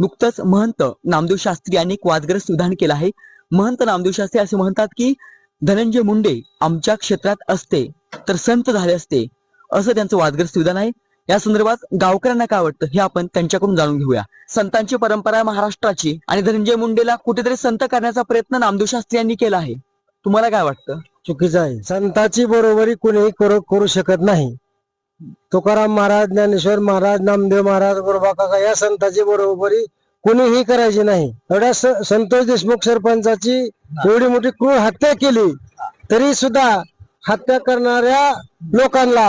नुकतंच महंत नामदेव शास्त्री यांनी एक वादग्रस्त विधान केलं आहे. महंत नामदेव शास्त्री असे म्हणतात की धनंजय मुंडे आमच्या क्षेत्रात असते तर संत झाले असते असं त्यांचं वादग्रस्त विधान आहे. या संदर्भात गावकऱ्यांना काय वाटतं हे आपण त्यांच्याकडून जाणून घेऊया. संतांची परंपरा महाराष्ट्राची आणि धनंजय मुंडेला कुठेतरी संत करण्याचा प्रयत्न नामदेव शास्त्री यांनी केला आहे. तुम्हाला काय वाटतं? चुकीचं आहे. संताची बरोबरी कुणीही करू शकत नाही. तुकाराम महाराज ज्ञानेश्वर महाराज नामदेव महाराज गोरबा काका या संताची बरोबरी कुणीही करायची नाही. एवढ्या संतोष देशमुख सरपंचाची एवढी मोठी क्रूर हत्या केली तरी सुद्धा हत्या करणाऱ्या लोकांना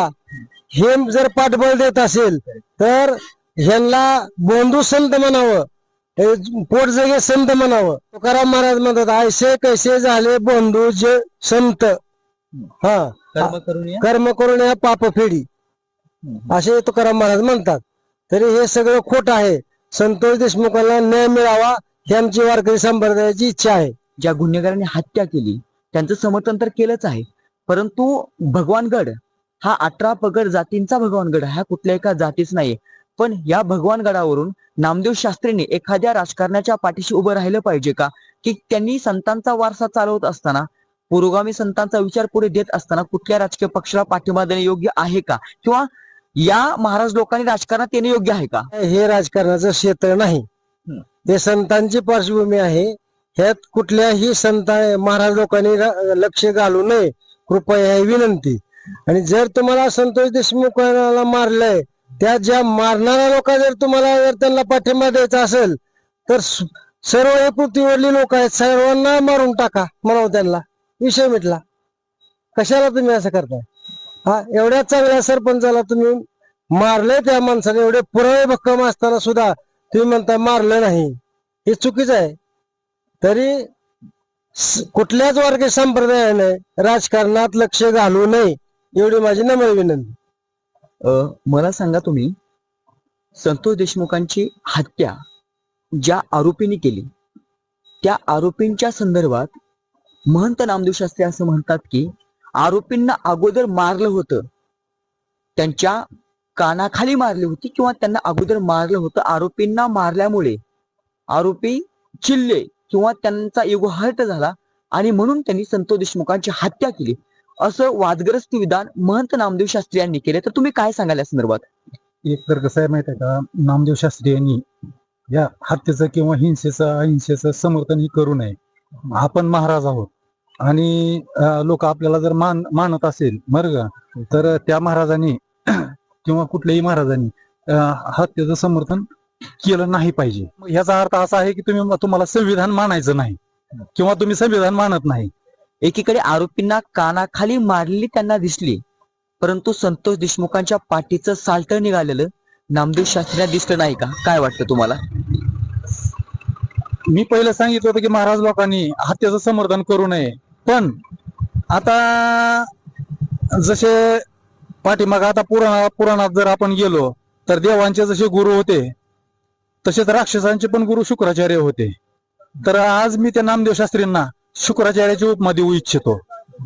हे जर पाठबळ देत असेल तर ह्यांना बोंधू संत म्हणावं. पोट जगे संत म्हणावं. तुकाराम महाराज म्हणतात ऐसे कैसे झाले बंधू जे संत. हा. कर्म करून या. कर्म करून या पाप फेडी. असे तुकाराम महाराज म्हणतात. तरी हे सगळं खोट आहे. संतोष देशमुखांना न्याय मिळावा ही आमची वारकरी संप्रदायाची इच्छा आहे. ज्या गुन्हेगारांनी हत्या केली त्यांचं समर्थन तर केलंच आहे. परंतु भगवानगड हा अठरा पगड जातींचा भगवानगड हा कुठल्या एका जातीच नाही पण या भगवानगडावरून नामदेव शास्त्रींनी एखाद्या राजकारणाच्या पाठीशी उभं राहिलं पाहिजे का? की त्यांनी संतांचा वारसा चालवत असताना पुरोगामी संतांचा विचार पुढे देत असताना कुठल्या राजकीय पक्षाला पाठिंबा देणे योग्य आहे का? किंवा या महाराज लोकांनी राजकारणात येणे योग्य आहे का? हे राजकारणाचं क्षेत्र नाही. हे. संतांची पार्श्वभूमी आहे. ह्यात कुठल्याही संत महाराज लोकांनी लक्ष घालू नये. कृपया ही विनंती. आणि जर तुम्हाला संतोष देशमुखाला मारलंय त्या ज्या मारणाऱ्या लोक जर तुम्हाला जर त्यांना पाठिंबा द्यायचा असेल तर सर्व हे पृथ्वीवरली लोक आहेत. सर्वांना मारून टाका म्हणावं त्यांना. विषय मिटला. कशाला तुम्ही असं करताय? हा एवढ्या चांगल्या सरपंचाला तुम्ही मारले त्या माणसाने एवढे पुरावे भक्कम असताना सुद्धा तुम्ही म्हणता मारलं नाही. हे चुकीचं आहे. तरी कुठल्याच वर्ग संप्रदायाने राजकारणात लक्ष घालू नये एवढी माझी नम्र विनंती. मला सांगा तुम्ही संतोष देशमुखांची हत्या ज्या आरोपींनी केली त्या आरोपींच्या संदर्भात महंत नामदेव शास्त्री असं म्हणतात की आरोपींना अगोदर मारलं होतं. त्यांच्या कानाखाली मारली होती किंवा त्यांना अगोदर मारलं होतं. आरोपींना मारल्यामुळे आरोपी चिल्ले किंवा त्यांचा युग हर्ट झाला आणि म्हणून त्यांनी संतोष देशमुखांची हत्या केली. असं वादग्रस्त विधान महंत नामदेव शास्त्री यांनी केले. तर तुम्ही काय सांगाल या संदर्भात? एक तर कसं आहे माहिती आहे का? नामदेव शास्त्री यांनी या हत्येचं किंवा हिंसेचं अहिंसेचं समर्थन ही करू नये. आपण महाराज आहोत. आणि लोक आपल्याला जर मान मानत असेल का तर त्या महाराजांनी किंवा कुठल्याही महाराजांनी हत्येचं समर्थन केलं नाही पाहिजे. ह्याचा अर्थ असा आहे की तुम्ही तुम्हाला संविधान मानायचं नाही किंवा तुम्ही संविधान मानत नाही. एकीकडे आरोपींना कानाखाली मारलेली त्यांना दिसली परंतु संतोष देशमुखांच्या पाठीचं साल्ट निघालेलं नामदेव शास्त्रीला दिसलं नाही का? काय वाटतं तुम्हाला? मी पहिलं सांगितलं होतं की महाराज लोकांनी हत्याचं समर्थन करू नये. पण आता जसे पाठीमाग आता पुराणा पुराणात जर आपण गेलो तर देवांचे जसे गुरु होते तसेच राक्षसांचे पण गुरु शुक्राचार्य होते. तर आज मी त्या नामदेव शास्त्रींना शुक्राचार्याची उपमा देऊ इच्छितो.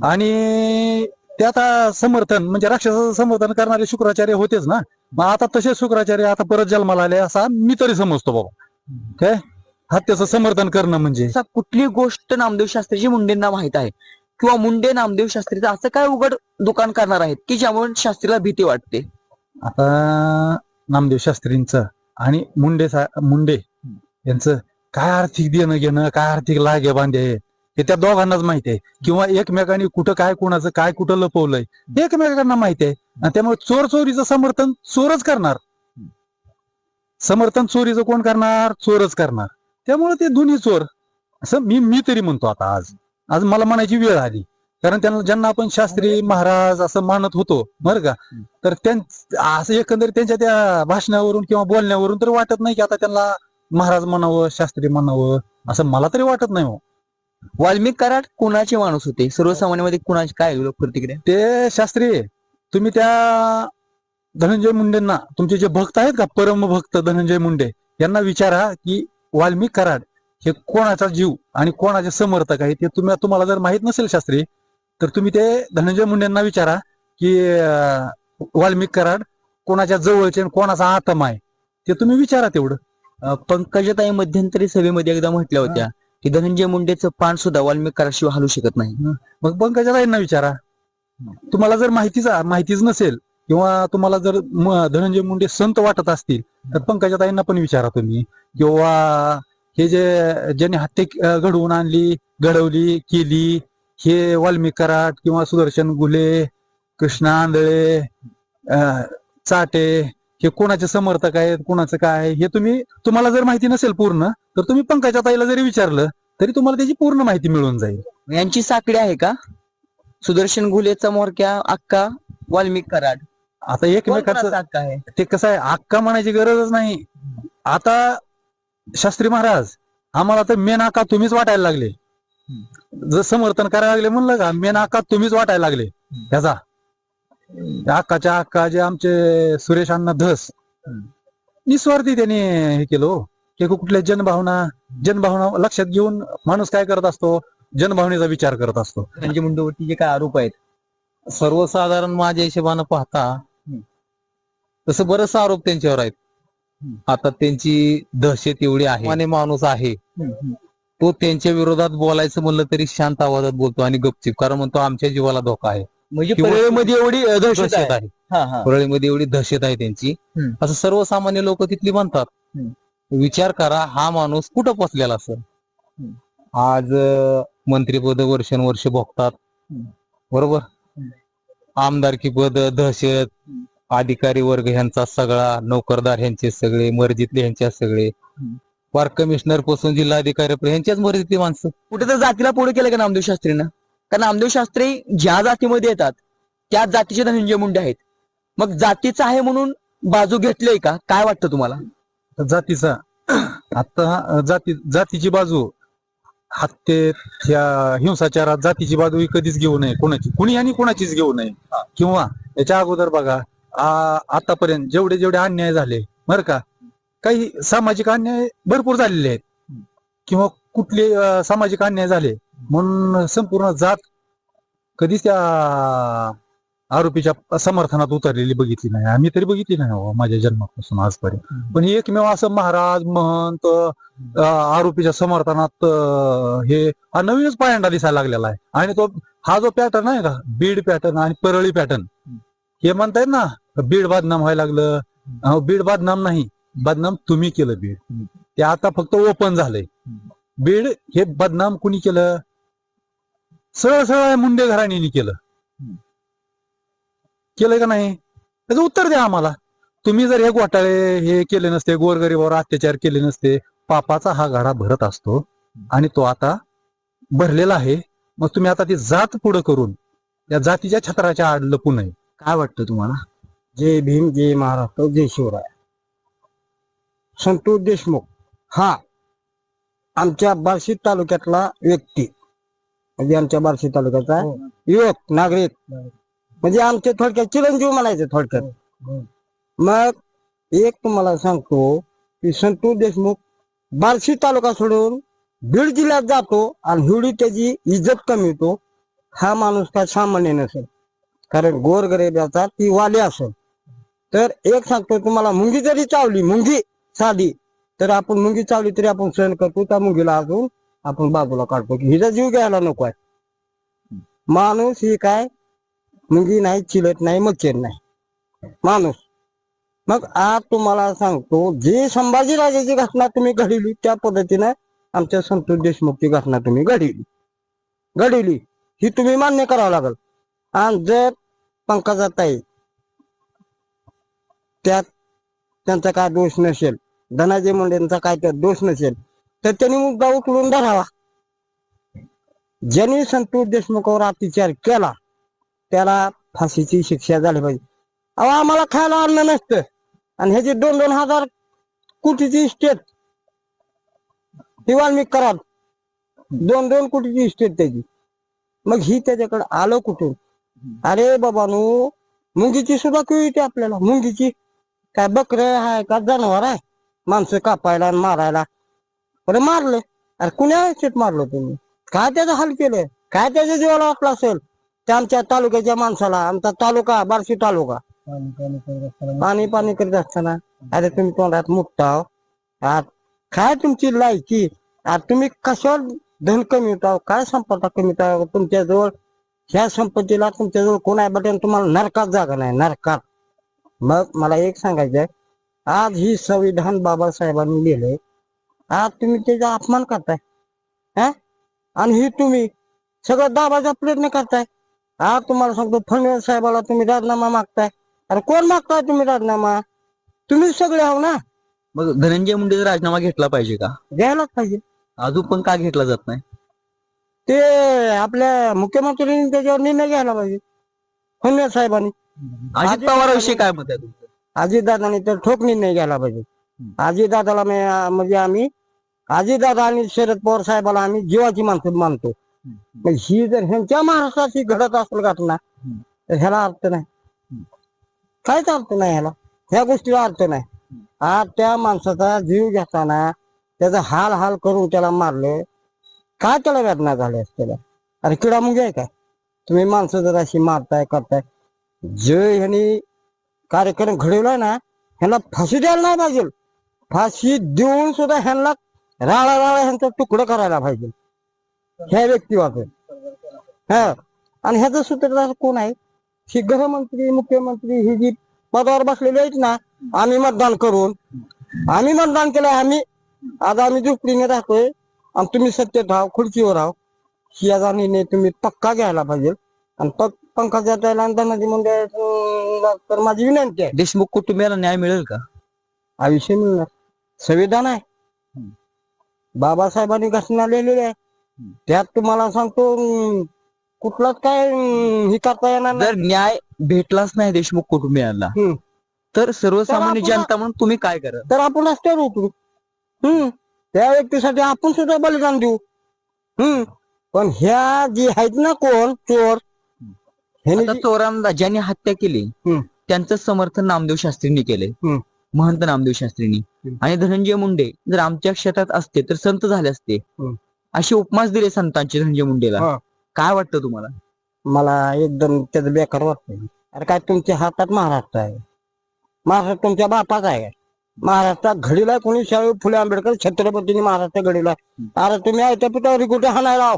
आणि त्यात समर्थन म्हणजे राक्षसाचं समर्थन करणारे शुक्राचार्य होतेच ना. मग आता तसे शुक्राचार्य आता परत जन्माला आले असा मी तरी समजतो बाबा. काय हत्याचं समर्थन करणं म्हणजे? असा कुठली गोष्ट नामदेव शास्त्रीची मुंडेंना माहीत आहे? किंवा मुंडे नामदेव शास्त्रीचं असं काय उघड दुकान करणार आहेत की ज्यामुळे शास्त्रीला भीती वाटते? आता नामदेव शास्त्रींचं आणि मुंडे सा- मुंडे यांचं काय आर्थिक देणं घेणं काय आर्थिक लागे बांधे हे त्या दोघांनाच माहिती आहे. किंवा एकमेकांनी कुठं काय कुणाचं काय कुठं लपवलंय हे एकमेकांना माहिती आहे. आणि त्यामुळे चोर चोरीचं समर्थन चोरच करणार. समर्थन चोरीचं कोण करणार? चोरच करणार. त्यामुळे ते दोन्ही चोर असं मी मी तरी म्हणतो आता आज. आज मला म्हणायची वेळ आली. कारण त्यांना ज्यांना आपण शास्त्री महाराज असं मानत होतो बरं का? तर त्यां असं एकंदरीत त्यांच्या त्या भाषणावरून किंवा बोलण्यावरून तर वाटत नाही की आता त्यांना महाराज म्हणावं शास्त्री म्हणावं असं मला तरी वाटत नाही हो. वाल्मिक कराड कुणाचे माणूस होते? सर्वसामान्यमध्ये कुणाचे काय लोक प्रतिक्रिया ते शास्त्री तुम्ही त्या धनंजय मुंडेंना तुमचे जे भक्त आहेत का परम भक्त धनंजय मुंडे यांना विचारा की वाल्मिक कराड हे कोणाचा जीव आणि कोणाचे समर्थक आहे ते तुम्ही तुम्हाला जर माहीत नसेल शास्त्री तर तुम्ही ते धनंजय मुंडेंना विचारा की वाल्मिक कराड कोणाच्या जवळचे आणि कोणाचा आत्मा आहे ते तुम्ही विचारा तेवढं. पंकजाताई मध्यंतरी सभेमध्ये एकदा म्हटल्या होत्या की धनंजय मुंडेचं पान सुद्धा वाल्मिक कराशिवाय हलू शकत नाही. मग पंकजाताईंना विचारा. तुम्हाला जर माहितीच माहितीच नसेल किंवा तुम्हाला जर धनंजय मुंडे संत वाटत असतील तर पंकजाताईंना पण विचारा तुम्ही. किंवा हे जे ज्यांनी हत्या घडवून आणली घडवली केली हे वाल्मिक कराट किंवा सुदर्शन गुले कृष्णा आंधळे चाटे हे कोणाचे समर्थक आहेत कोणाचं काय हे तुम्ही तुम्हाला जर माहिती नसेल पूर्ण तर तुम्ही पंकजाताईला जरी विचारलं तरी तुम्हाला त्याची पूर्ण माहिती मिळून जाईल. यांची साखळी आहे का? सुदर्शन घुलेचा मोरक्या अक्का वाल्मिक कराड आता एकमेकाचं कोणाचा ते कसं आहे अक्का म्हणायची गरजच नाही. आता शास्त्री महाराज आम्हाला तर मेन आका तुम्हीच वाटायला लागले. जर समर्थन करायला लागले म्हणलं का मेन आका तुम्हीच वाटायला लागले. ह्याचा. अक्काच्या अक्का जे आमचे सुरेश अण्णा धस निस्वार्थी त्यांनी हे केलं हो. की कुठल्या जनभावना जनभावना लक्षात घेऊन माणूस काय करत असतो? जनभावनेचा विचार करत असतो. धनंजय मुंडेवरती जे काय आरोप आहेत सर्वसाधारण माझ्या हिशोबानं पाहता तसं बरेच आरोप त्यांच्यावर आहेत. आता त्यांची दहशत एवढी आहे. आणि माणूस आहे. तो त्यांच्या विरोधात बोलायचं म्हणलं तरी शांत आवाजात बोलतो आणि गपचिप कारण म्हणतो आमच्या जीवाला धोका आहे. म्हणजे परळीमध्ये एवढी दहशत आहे. परळीमध्ये एवढी दहशत आहे त्यांची. असं सर्वसामान्य लोक तिथली म्हणतात. विचार करा हा माणूस कुठं पोचलेला असेल? आज मंत्रीपद वर्षानुवर्ष भोगतात. बरोबर? आमदारकी पद दहशत. अधिकारी वर्ग ह्यांचा सगळा नोकरदार ह्यांचे सगळे मर्जीतले ह्यांच्या सगळे. पार्क कमिशनरपासून जिल्हाधिकारी ह्यांच्याच मर्जीतली माणसं. कुठे तर जातीला पुढे केलं का नामदेव शास्त्रीनं? कारण नामदेव शास्त्री ज्या जातीमध्ये येतात त्याच जातीचे धनंजय मुंडे आहेत. मग जातीचं आहे म्हणून बाजू घेतलीय का? काय वाटतं तुम्हाला? जातीचा आता जाती जातीची बाजू हत्येत या हिंसाचारात जातीची बाजू कधीच घेऊ नये. कोणाची? कुणी आणि कोणाचीच घेऊ नये. किंवा याच्या अगोदर बघा आतापर्यंत जेवढे जेवढे अन्याय झाले बरं का? काही सामाजिक अन्याय भरपूर झालेले आहेत. किंवा कुठले सामाजिक अन्याय झाले. म्हणून संपूर्ण जात कधीच त्या आरोपीच्या समर्थनात उतरलेली बघितली नाही. आम्ही तरी बघितली नाही हो, माझ्या जन्मापासून आजपर्यंत. पण एकमेव असं महाराज महंत आरोपीच्या समर्थनात हे हा नवीनच पायंडा दिसायला लागलेला आहे. आणि तो हा जो पॅटर्न आहे का बीड पॅटर्न आणि परळी पॅटर्न हे म्हणतायत ना बीड बदनाम व्हायला लागलं. अहो, बीड बदनाम नाही बदनाम तुम्ही केलं बीड. ते आता फक्त ओपन झालंय. बीड हे बदनाम कुणी केलं? सरळ सरळ मुंडे घराणीने केलं. केलंय का नाही? त्याचं उत्तर द्या आम्हाला. तुम्ही जर हे घोटाळे हे केले नसते गोरगरीबावर अत्याचार केले नसते पापाचा हा गाडा भरत असतो आणि तो आता भरलेला आहे. मग तुम्ही आता ती जात पुढं करून या जातीच्या छत्राच्या आड लपू नये. काय वाटतं तुम्हाला? जय भीम जय महाराष्ट्र जय शिवराय. संतोष देशमुख हा आमच्या बार्शी तालुक्यातला व्यक्ती. म्हणजे आमच्या बार्शी तालुक्याचा युवक नागरिक. म्हणजे आमचे थोडक्यात चिरंजीव म्हणायचे थोडक्यात. मग एक तुम्हाला सांगतो की संतोष देशमुख बार्शी तालुका सोडून बीड जिल्ह्यात जातो आणि हिवडी त्याची इज्जत कमी हा माणूस काय सामान्य नसेल. कारण गोरगरिबाचा ती वाली असेल. तर एक सांगतो तुम्हाला मुंगी जरी चावली मुंगी साधी तर आपण मुंगी चावली तरी आपण सहन करतो त्या मुंगीला अजून आपण बाजूला काढतो. की हिचा जीव घ्यायला नको आहे. माणूस ही काय मुंगी नाही चिलत नाही मच्छर नाही. माणूस. मग आज तुम्हाला सांगतो जे संभाजीराजाची घटना तुम्ही घडवली त्या पद्धतीनं आमच्या संतोष देशमुखची घटना तुम्ही घडवली घडवली ही तुम्ही मान्य करावं लागल. आणि जर पंकजाताई त्यात त्यांचा काय दोष नसेल धनाजय मुंडेंचा काय त्यात दोष नसेल तर त्यांनी मुद्दा उचलून धरावा. ज्यांनी संतोष देशमुखावर अत्याचार केला त्याला फाशीची शिक्षा झाली पाहिजे. अहो आम्हाला खायला अन्न नसतं. आणि ह्याची दोन दोन हजार कोटीची इस्टेट ही वाल्मिक कराल दोन दोन कोटीची इस्टेट त्याची. मग ही त्याच्याकडे आलं कुठून? अरे बाबानो मुंगीची सुद्धा किव येते आपल्याला. मुंगीची. काय बकर आहे का जनावर आहे माणसं कापायला आणि मारायला. बरं मारलं. अरे कुण्या शेत मारलं तुम्ही? काय त्याचं हाल केलं? काय त्याच्या जीवाला वाटलं असेल? त्या आमच्या तालुक्याच्या माणसाला. आमचा तालुका बार्शी तालुका. पाणी पाणी करीत असताना. अरे तुम्ही तोंडात मुठताव आज काय तुमची लायकी? आ, तुम्ही कशावर धन कमी होता? काय संपर्क कमी होता? तुमच्याजवळ ह्या संपत्तीला तुमच्याजवळ कोण आहे? बटन तुम्हाला नरकात जागा नाही नरकात. मग मला एक सांगायचंय आज ही संविधान बाबासाहेबांनी लिहिलंय. आज तुम्ही त्याचा अपमान करताय हा? आणि ही तुम्ही सगळं दाबाचा प्रयत्न करताय. आज तुम्हाला सांगतो फडणवीस साहेबाला तुम्ही राजीनामा मागताय. अरे कोण मागताय तुम्ही राजीनामा? तुम्हीच सगळे आहो ना. मग धनंजय मुंडेचा राजीनामा घेतला पाहिजे का? घ्यायलाच पाहिजे. अजून पण का घेतला जात नाही? ते आपल्या मुख्यमंत्र्यांनी त्याच्यावर निर्णय घ्यायला पाहिजे. फडणवीस साहेबांनी. अजित पवाराविषयी काय मत आहे तुमचं? अजितदादांनी तर ठोक निर्णय घ्यायला पाहिजे. अजितदादाला मी- म्हणजे आम्ही अजितदादा आणि शरद पवार साहेबाला आम्ही जीवाची माणसं मानतो. मग ही जर ह्यांच्या महाराष्ट्रात ही घडत असेल घटना तर ह्याला अर्थ नाही. काहीच अर्थ नाही ह्याला. ह्या गोष्टीला अर्थ नाही. आज त्या माणसाचा जीव घेताना त्याचा हाल हाल करून त्याला मारलं काय त्याला वेदना झाल्या त्याला अरे किडा मुंगी आहे काय? तुम्ही माणसं जर अशी मारताय करताय जे ह्यांनी कार्यक्रम घडवलाय ना ह्यांना फाशी द्यायला नाही पाहिजे. फाशी देऊन सुद्धा ह्यांना राळा राळा ह्यांचा तुकडं करायला पाहिजे. ह्या व्यक्तीवाचं हा. आणि ह्याचं सूत्रधार कोण आहे? ही गृहमंत्री मुख्यमंत्री ही जी पदावर बसलेली आहेत ना आम्ही मतदान करून आम्ही मतदान केलं आम्ही आज आम्ही झुपडीने राहतोय आणि तुम्ही सत्तेत राहा खुर्चीवर राहा. याचा निर्णय तुम्ही पक्का घ्यायला पाहिजे. आणि पक पंकजा त्याला आणि धनाजी मुंडे तर माझी विनंती आहे. देशमुख कुटुंबियाला न्याय मिळेल का? आयुष्य मिळणार. संविधान आहे. बाबासाहेबांनी घटना लिहिलेली आहे. त्यात तुम्हाला सांगतो अं, कुठलाच काय अं, हे करता येणार नाही. जर न्याय भेटलाच नाही देशमुख कुटुंबियांना हम्म. तर सर्वसामान्य तर आपण- जनता म्हणून तुम्ही काय करा? तर आपण रस्त्यावर उतरू. हम्म. त्या व्यक्तीसाठी आपण सुद्धा बलिदान देऊ हम्म पण ह्या जी आहेत ना कोण चोर ह्यानी आता जी- चोरांना ज्यांनी हत्या केली हम्म. त्यांचं समर्थन नामदेव शास्त्रींनी केले हम्म. महंत नामदेव शास्त्रींनी हम्म. आणि धनंजय मुंडे जर आमच्या क्षेत्रात असते तर संत झाले असते हम्म. अशी उपमास दिले संतांचे धनंजय मुंडेला हा. काय वाटतं तुम्हाला मला एकदम त्याचं बेकार वाटतंय अरे काय तुमच्या हातात महाराष्ट्र आहे महाराष्ट्र तुमच्या बापाचा आहे महाराष्ट्रात घडीला कोणी शाहू फुले आंबेडकर छत्रपतींनी महाराष्ट्र घडीला. अरे तुम्ही आयत्या पिठावर कुठे हाणायला लाव?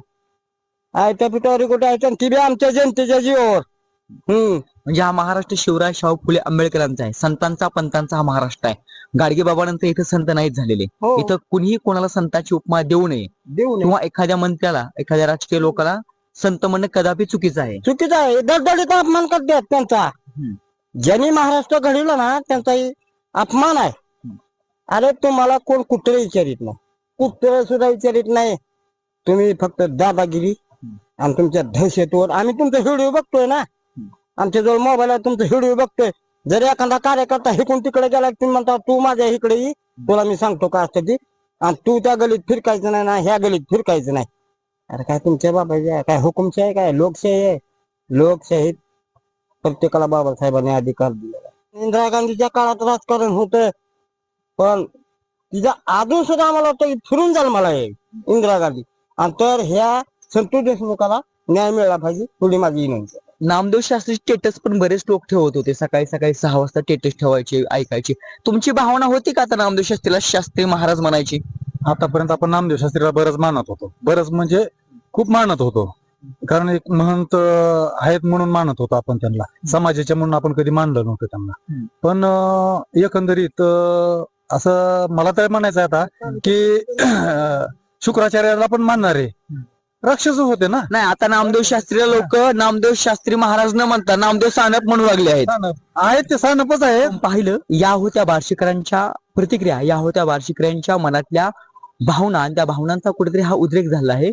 आयत्या पिठावर कुठे आहे ती बी आमच्या जनतेच्या जीवावर. हम्म. म्हणजे हा महाराष्ट्र शिवराय शाहू फुले आंबेडकरांचा आहे. संतांचा पंतांचा हा महाराष्ट्र आहे. गाडगे बाबानंतर इथं संत नाहीत झालेले. हो. इथं कुणीही कोणाला संताची उपमा देऊ नये. देऊ नये. किंवा एखाद्या मंत्र्याला एखाद्या राजकीय लोकाला संत म्हणणं कदापि चुकीचं आहे. चुकीचं आहे. दडदडीत अपमान करतात त्यांचा. ज्यांनी महाराष्ट्र घडवलं ना त्यांचा ही अपमान आहे. अरे तुम्हाला कोण कुठे विचारित नाही. कुठे सुद्धा विचारित नाही. तुम्ही फक्त दादागिरी आणि तुमच्या दहशतवर आम्ही तुमचा व्हिडिओ बघतोय ना. आमच्या जवळ मोबाईल आहे तुमचा व्हिडिओ बघतोय. जर एखादा कार्यकर्ता हिकून तिकडे गेला तुम्ही म्हणता तू माझ्या इकडे ये. तुला मी सांगतो का असतं ती? आणि तू त्या गलीत फिरकायचं नाही ना ह्या गलीत फिरकायचं नाही. अरे काय तुमच्या बाबाजी आहे काय हुकुमशाही काय लोकशाही आहे? लोकशाहीत प्रत्येकाला बाबासाहेबांनी अधिकार दिलेला इंदिरा गांधीच्या काळात राजकारण होतं. पण तिचा अजून सुद्धा आम्हाला वाटतं की फिरून जाईल मला हे इंदिरा गांधी. आणि तर ह्या संतोष देशमुखाला न्याय मिळाला पाहिजे थोडी माझी विनंती. नामदेव शास्त्री स्टेटस पण बरेच लोक ठेवत होते सकाळी सकाळी सहा वाजता स्टेटस ठेवायचे ऐकायचे. तुमची भावना होती का आता नामदेव शास्त्रीला शास्त्री महाराज म्हणायची? आतापर्यंत आपण नामदेव शास्त्रीला बरंच मानत होतो. बरंच म्हणजे खूप मानत होतो. कारण एक महंत आहेत म्हणून मानत होतो आपण त्यांना. समाजाच्या म्हणून आपण कधी मानलं नव्हतं त्यांना. पण एकंदरीत असं मला तर म्हणायचं आता की शुक्राचार्याला पण मानणार राक्षस होते ना. नाही आता नामदेव शास्त्रीला लोक नामदेव शास्त्री महाराज न म्हणता नामदेव सानप म्हणू लागले आहेत. आहेत ते सानपच आहे पाहिलं या होत्या बार्शीकरांच्या प्रतिक्रिया या होत्या बार्शीकरांच्या मनातल्या भावना आणि त्या भावनांचा कुठेतरी हा उद्रेक झाला आहे.